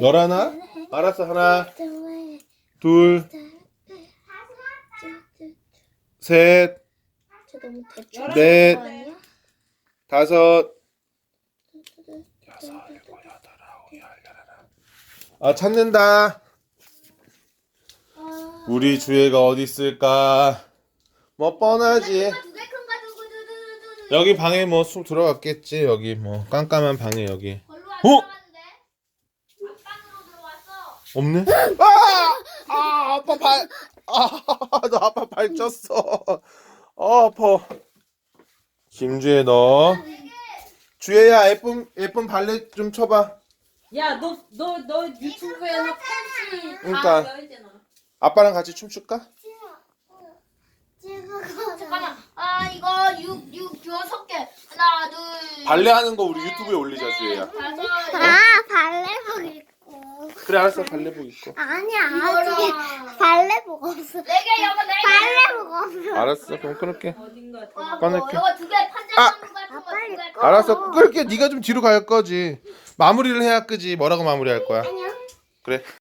열하나? 알았어 하나 둘 셋, 넷? 다섯, 여섯, 일곱, 여덟, 아홉, 열, 열하나. 아 찾는다. 우리 주애가 어디 있을까? 뭐 뻔하지. 여기 방에 뭐 쑥 들어갔겠지. 여기 뭐 깜깜한 방에 여기 어? 들어갔는데 앞방으로 들어왔어 없네. 아, 아 아빠 발, 아 너 아빠 발 쪘어. 아 아파. 김주애 너. 주애야 예쁜 예쁜 발레 좀 쳐봐. 야, 너, 너, 너 유튜브에 너 팬티 그러니까. 다 넣어있잖아. 아빠랑 같이 춤출까? 잠깐만 아 이거 육육 여섯 개 하나 둘 발레 하는 거 우리 유튜브에 올리자 주애야. 다섯 아 입고 그래 알았어 발레복 입고. 아니야 이거랑 아직 발레복 없어 네개 여거 네개 발레복 없어 알았어 그럼 끊을게. 어딘가 꺼낼게. 이거 두개 아! 판자나무 같은 아, 거 빨리 두개 꺼. 알았어 끌게 네가 좀 뒤로 갈 거지. 마무리를 해야 끄지. 뭐라고 마무리할 거야? 아니야 그래.